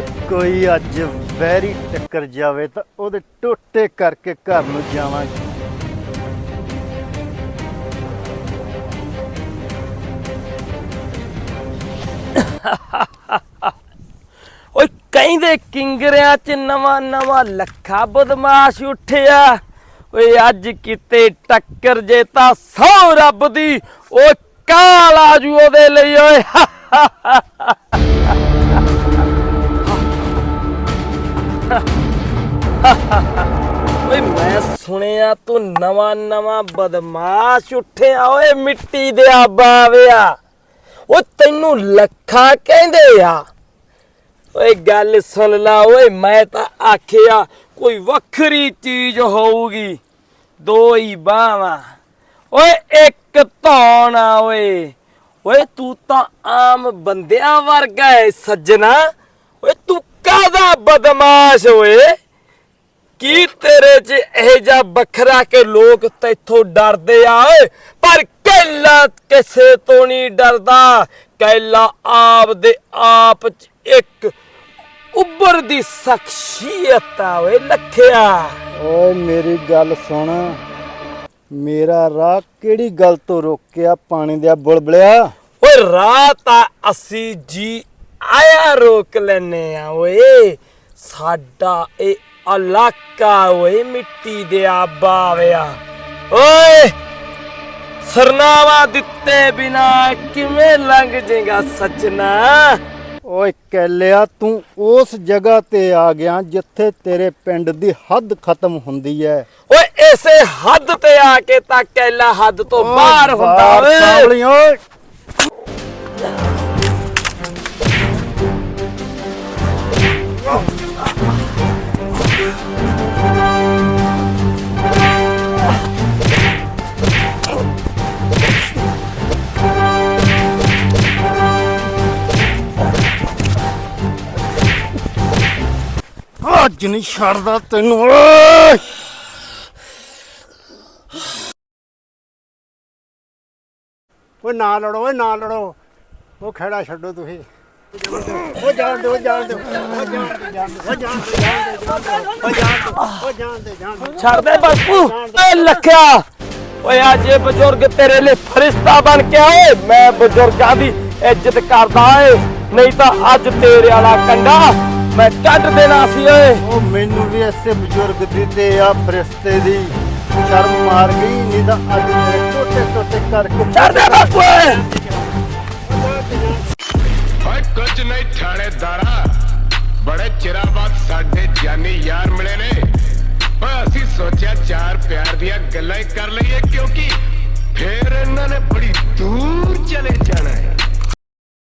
ਉਹ ਕੋਈ ਅੱਜ ਵੈਰੀ ਟੱਕਰ ਜਾਵੇ ਤਾਂ ਉਹਦੇ ਟੋਟੇ ਕਰਕੇ ਘਰ ਨੂੰ ਜਾਵਾਂਗੇ। ਓਏ ਕਹਿੰਦੇ ਕਿੰਗਰਿਆਂ 'ਚ ਨਵਾਂ ਨਵਾਂ ਲੱਖਾ ਬਦਮਾਸ਼ ਉੱਠਿਆ। ਓਏ ਅੱਜ ਕਿਤੇ ਟੱਕਰ ਜੇ ਤਾਂ ਸੌ ਰੱਬ ਦੀ, ਓਏ ਕਾਲ ਆਜੂ ਉਹਦੇ ਲਈ, ਓਏ ਓਏ ਮੈਂ ਸੁਣਿਆ ਤੂੰ ਨਵਾਂ ਨਵਾਂ ਬਦਮਾਸ਼ ਉੱਠਿਆ ਓਏ ਮਿੱਟੀ ਦੇ ਬਾਵਿਆ ਓ ਤੈਨੂੰ ਲੱਖਾ ਕਹਿੰਦੇ ਆ। ਓਏ ਗੱਲ ਸੁਣ ਲਾ ਓਏ, ਮੈਂ ਤਾਂ ਆਖਿਆ ਕੋਈ ਵੱਖਰੀ ਚੀਜ਼ ਹੋਊਗੀ ਦੋ ਹੀ ਬਾਹਾਂ। ਓਏ ਇੱਕ ਧੌਣ ਆ ਓਏ। ਓਏ ਤੂੰ ਤਾਂ ਆਮ ਬੰਦਿਆਂ ਵਰਗਾ ਏ, ਸੱਜਣਾ। ਤੂੰ ਕਾਹਦਾ ਬਦਮਾਸ਼ ਓਏ? ਕੀ ਤੇਰੇ 'ਚ ਇਹ ਜਾ ਵੱਖਰਾ ਕਿ ਲੋਕ ਤੈਥੋਂ ਡਰਦੇ ਆ ਓਏ? ਪਰ ਕੈਲਾ ਕਿਸੇ ਤੋਂ ਨਹੀਂ ਡਰਦਾ। ਕੈਲਾ ਆਪ ਦੇ ਆਪ 'ਚ ਇੱਕ ਉੱਭਰ ਦੀ ਸ਼ਖਸੀਅਤ ਆ ਓਏ ਲੱਖਿਆ ਓਏ ਮੇਰੀ ਗੱਲ ਸੁਣ। ਮੇਰਾ ਰਾਹ ਕਿਹੜੀ ਗੱਲ ਤੋਂ ਰੋਕਿਆ? ਪਾਣੀ ਦਾ ਬੁਲਬਲਿਆ? ਓਏ ਰਾਤ ਆ ਅਸੀਂ ਜੀ ਆਇਆ ਰੋਕ ਲੈਨੇ ਆ ਓਏ। ਸਾਡਾ ਇਹ ਇਲਾਕਾ ਓਏ ਮਿੱਟੀ ਦੇ ਆਬਾਵਿਆ ਓਏ ਸਰਨਾਵਾ ਦਿੱਤੇ ਬਿਨਾ ਕਿਵੇਂ ਲੰਘ ਜਾਏਗਾ ਸੱਜਣਾ? ਓਏ ਕੈਲਿਆ ਤੂੰ ਉਸ ਜਗ੍ਹਾ ਤੇ ਆ ਗਿਆ ਜਿੱਥੇ ਤੇਰੇ ਪਿੰਡ ਦੀ ਹੱਦ ਖਤਮ ਹੁੰਦੀ ਹੈ ਓਏ ਇਸੇ ਹੱਦ ਤੇ ਆ ਕੇ ਤਾਂ ਕੈਲਾ ਹੱਦ ਤੋਂ ਬਾਹਰ ਹੁੰਦਾ ਓਏ। ਓਏ। ਅੱਜ ਨਹੀਂ ਛੱਡਦਾ ਤੈਨੂੰ। ਓਏ! ਓਏ ਨਾ ਲੜੋ ਓਏ ਨਾ ਲੜੋ। ਉਹ ਖੜਾ ਛੱਡੋ ਤੁਸੀਂ। ਉਹ ਜਾਣ ਦਿਓ ਜਾਣ ਦਿਓ। ਉਹ ਜਾਣ ਦਿਓ ਜਾਣ ਦਿਓ ਉਹ ਜਾਣ ਦਿਓ ਜਾਣ ਦਿਓ ਉਹ ਜਾਣ ਦਿਓ ਉਹ ਜਾਣ ਦਿਓ ਜਾਣ ਦਿਓ। ਛੱਡ ਦੇ ਬਾਪੂ ਓਏ ਲੱਖਿਆ। ਓਏ ਅੱਜ ਇਹ ਬਜ਼ੁਰਗ ਤੇਰੇ ਲਈ ਫਰਿਸ਼ਤਾ ਬਣ ਕੇ ਆਏ ਮੈਂ ਬਜ਼ੁਰਗਾਂ ਦੀ ਇੱਜ਼ਤ ਕਰਦਾ ਏ। ਨਹੀਂ ਤਾਂ ਅੱਜ ਤੇਰੇ ਵਾਲਾ ਕੰਡਾ ਮੈਂ ਕੱਢ ਦੇਣਾ ਸੀ ਓਏ। ਉਹ ਮੈਨੂੰ ਵੀ ਐਸੇ ਬਜ਼ੁਰਗ ਦੀ ਤੇ ਆ ਫਰਿਸ਼ਤੇ ਦੀ ਸ਼ਰਮ ਮਾਰ ਗਈ ਨਹੀਂ ਤਾਂ ਅੱਜ ਮੇਰੇ ਟੋਟੇ ਟੋਟੇ ਕਰਕੇ ਛੱਡ ਦੇ ਬਾਪੂ ਓਏ। ਓਏ ਕੁਝ ਨਹੀਂ ਥਾਣੇਦਾਰਾ। ਬੜੇ ਚਿਰਾਂ ਬਾਅਦ ਸਾਡੇ ਜਾਨੀ ਯਾਰ ਮਿਲੇ ਨੇ। ਓਏ ਅਸੀਂ ਸੋਚਿਆ ਚਾਰ ਪਿਆਰ ਦੀਆਂ ਗੱਲਾਂ ਹੀ ਕਰ ਲਈਏ ਕਿਉਂਕਿ ਫੇਰ ਇਹਨਾਂ ਨੇ ਬੜੀ ਦੂਰ ਚਲੇ